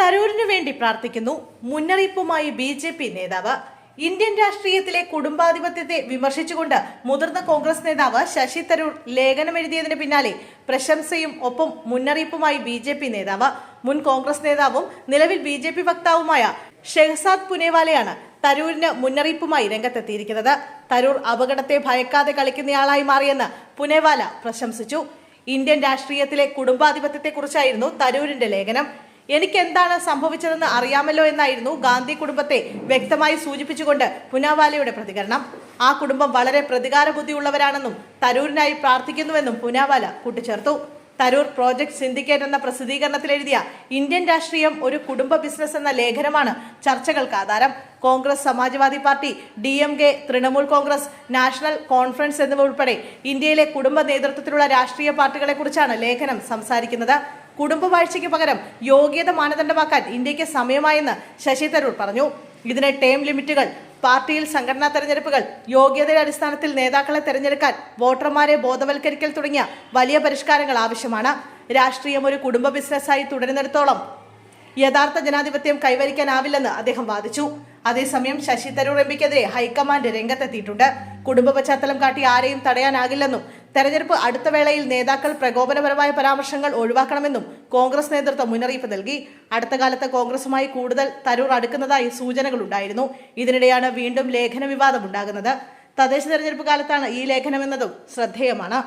തരൂരിനു വേണ്ടി പ്രാർത്ഥിക്കുന്നു. മുന്നറിയിപ്പുമായി ബി ജെ പി നേതാവ്. ഇന്ത്യൻ രാഷ്ട്രീയത്തിലെ കുടുംബാധിപത്യത്തെ വിമർശിച്ചുകൊണ്ട് മുതിർന്ന കോൺഗ്രസ് നേതാവ് ശശി തരൂർ ലേഖനമെഴുതിയതിന് പിന്നാലെ പ്രശംസയും ഒപ്പം മുന്നറിയിപ്പുമായി ബി ജെ പി നേതാവ്. മുൻ കോൺഗ്രസ് നേതാവും നിലവിൽ ബി ജെ പി വക്താവുമായ ഷെഹസാദ് പുനേവാലയാണ് തരൂരിന് മുന്നറിയിപ്പുമായി രംഗത്തെത്തിയിരിക്കുന്നത്. തരൂർ അപകടത്തെ ഭയക്കാതെ കളിക്കുന്നയാളായി മാറിയെന്ന് പുനേവാല പ്രശംസിച്ചു. ഇന്ത്യൻ രാഷ്ട്രീയത്തിലെ കുടുംബാധിപത്യത്തെക്കുറിച്ചായിരുന്നു തരൂരിന്റെ ലേഖനം. എനിക്ക് എന്താണ് സംഭവിച്ചതെന്ന് അറിയാമല്ലോ എന്നായിരുന്നു ഗാന്ധി കുടുംബത്തെ വ്യക്തമായി സൂചിപ്പിച്ചുകൊണ്ട് പുനാവാലയുടെ പ്രതികരണം. ആ കുടുംബം വളരെ പ്രതികാര ബുദ്ധിയുള്ളവരാണെന്നും തരൂരിനായി പ്രാർത്ഥിക്കുന്നുവെന്നും പുനാവാല കൂട്ടിച്ചേർത്തു. തരൂർ പ്രോജക്ട് സിൻഡിക്കേറ്റ് എന്ന പ്രസിദ്ധീകരണത്തിൽ എഴുതിയ ഇന്ത്യൻ രാഷ്ട്രീയം ഒരു കുടുംബ ബിസിനസ് എന്ന ലേഖനമാണ് ചർച്ചകൾക്ക് ആധാരം. Congress Samajwadi party D M K Trinamool Congress national conference എന്നിവ ഉൾപ്പെടെ ഇന്ത്യയിലെ കുടുംബ നേതൃത്വത്തിലുള്ള രാഷ്ട്രീയ പാർട്ടികളെക്കുറിച്ചാണ് ലേഖനം സംസാരിക്കുന്നത്. കുടുംബവാഴ്ചയ്ക്ക് പകരം യോഗ്യത മാനദണ്ഡമാക്കാൻ ഇന്ത്യയ്ക്ക് സമയമായെന്ന് ശശി തരൂർ പറഞ്ഞു. ഇതിന് ടേം ലിമിറ്റുകൾ പാർട്ടിയിൽ സംഘടനാ തെരഞ്ഞെടുപ്പുകൾ യോഗ്യതയുടെ അടിസ്ഥാനത്തിൽ നേതാക്കളെ തെരഞ്ഞെടുക്കാൻ വോട്ടർമാരെ ബോധവൽക്കരിക്കൽ തുടങ്ങിയ വലിയ പരിഷ്കാരങ്ങൾ ആവശ്യമാണ്. രാഷ്ട്രീയം ഒരു കുടുംബ ബിസിനസ്സായി തുടരുന്നിടത്തോളം യഥാർത്ഥ ജനാധിപത്യം കൈവരിക്കാനാവില്ലെന്ന് അദ്ദേഹം വാദിച്ചു. അതേസമയം ശശി തരൂർ എംപിക്കെതിരെ ഹൈക്കമാൻഡ് രംഗത്തെത്തിയിട്ടുണ്ട്. കുടുംബ പശ്ചാത്തലം കാട്ടി ആരെയും തടയാനാകില്ലെന്നും തെരഞ്ഞെടുപ്പ് അടുത്ത വേളയിൽ നേതാക്കൾ പ്രകോപനപരമായ പരാമർശങ്ങൾ ഒഴിവാക്കണമെന്നും കോൺഗ്രസ് നേതൃത്വം മുന്നറിയിപ്പ് നൽകി. അടുത്ത കാലത്ത് കോൺഗ്രസുമായി കൂടുതൽ തരൂർ അടുക്കുന്നതായി സൂചനകളുണ്ടായിരുന്നു. ഇതിനിടെയാണ് വീണ്ടും ലേഖന വിവാദം ഉണ്ടാകുന്നത് തദ്ദേശ തെരഞ്ഞെടുപ്പ് കാലത്താണ് ഈ ലേഖനമെന്നതും ശ്രദ്ധേയമാണ്.